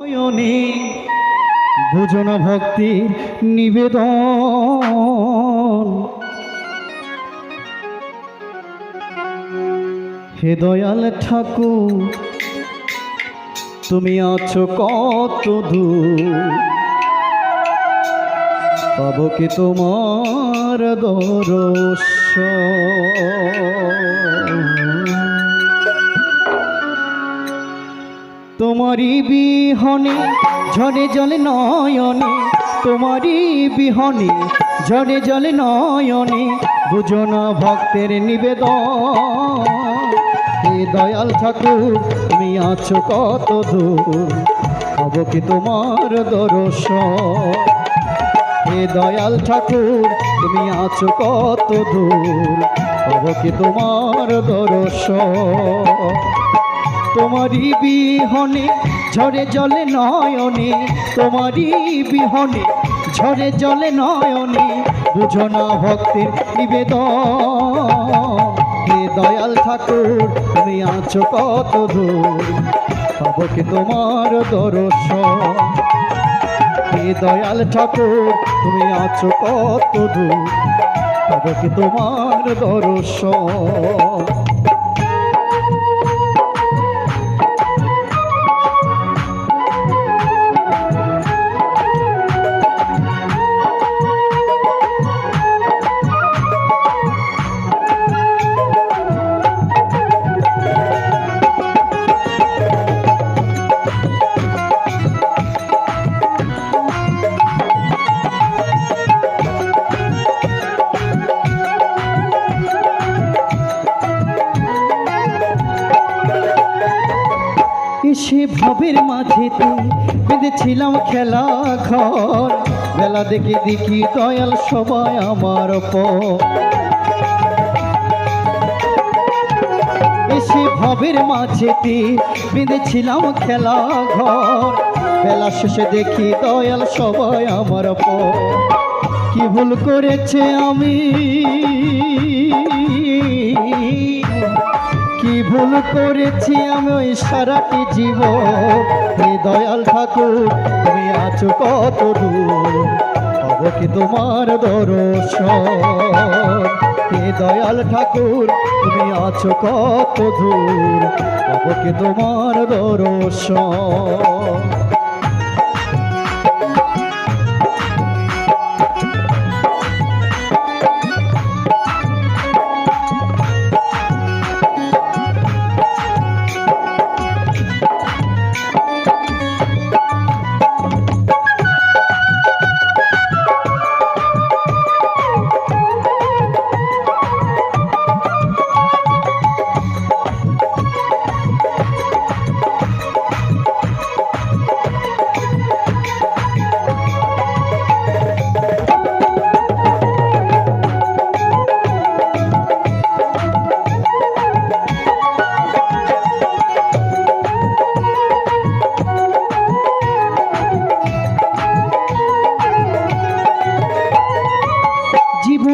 নয়নে বুঝো ভক্তির নিবেদন। হে দয়াল ঠাকুর, তুমি আছো কত দূর। পাব কি তোমার দর্শন? বিহনে ঝড়ে জলে নয়নে, তোমারই বিহনে ঝড়ে জলে নয়নে, বুঝো না ভক্তের নিবেদন। হে দয়াল ঠাকুর, তুমি আছো কত দূর হব কি তোমার দর্শন? হে দয়াল ঠাকুর, তুমি আছো কত দূর হব কি তোমার দর্শন? তোমারই বিহনে, ঝরে জলে নয়নে, তোমারই বিহনে, ঝরে জলে নয়নে, বুঝো না ভক্তের নিবেদন। হে দয়াল ঠাকুর, তুমি আছো কত দূর, পাব কি তোমার দর্শন। হে দয়াল ঠাকুর, তুমি আছো কত দূর, পাব কি তোমার দর্শন। সে ভাবের মাঝেতে বেঁধেছিলাম খেলা ঘর। বেলা দেখে দেখি দয়াল সবাই আমার পর। এসে ভবের মাঝেতে বেঁধেছিলাম খেলা ঘর। বেলা শেষে দেখি দয়াল সবাই আমার পর। কি ভুল করেছে আমি? করেছি আমি ওই সারাটি জীব হে দয়াল ঠাকুর, তুমি আছো কত দূর পাব কি তোমার দর্শন? হে দয়াল ঠাকুর, তুমি আছো কত দূর পাব কি তোমার দর্শন?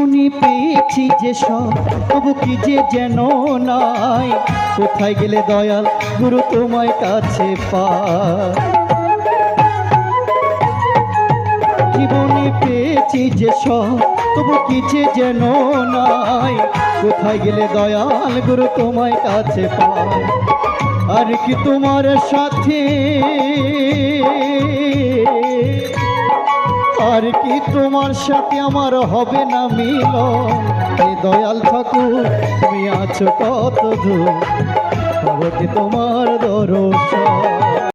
জীবনে পেয়েছি যে সব, তবু কি যে যেন নাই? কোথায় গেলে দয়াল গুরু তোমায় কাছে পা জীবনে পেয়েছি যে সব, তবু কি যে যেন নাই? কোথায় গেলে দয়াল গুরু তোমায় কাছে পায়? আর কি তোমার সাথে আর কি তোমার সাথে আমার হবে না মিল দয়াল ঠাকুর, তুমি আছো কত দূর তোমার দর্শন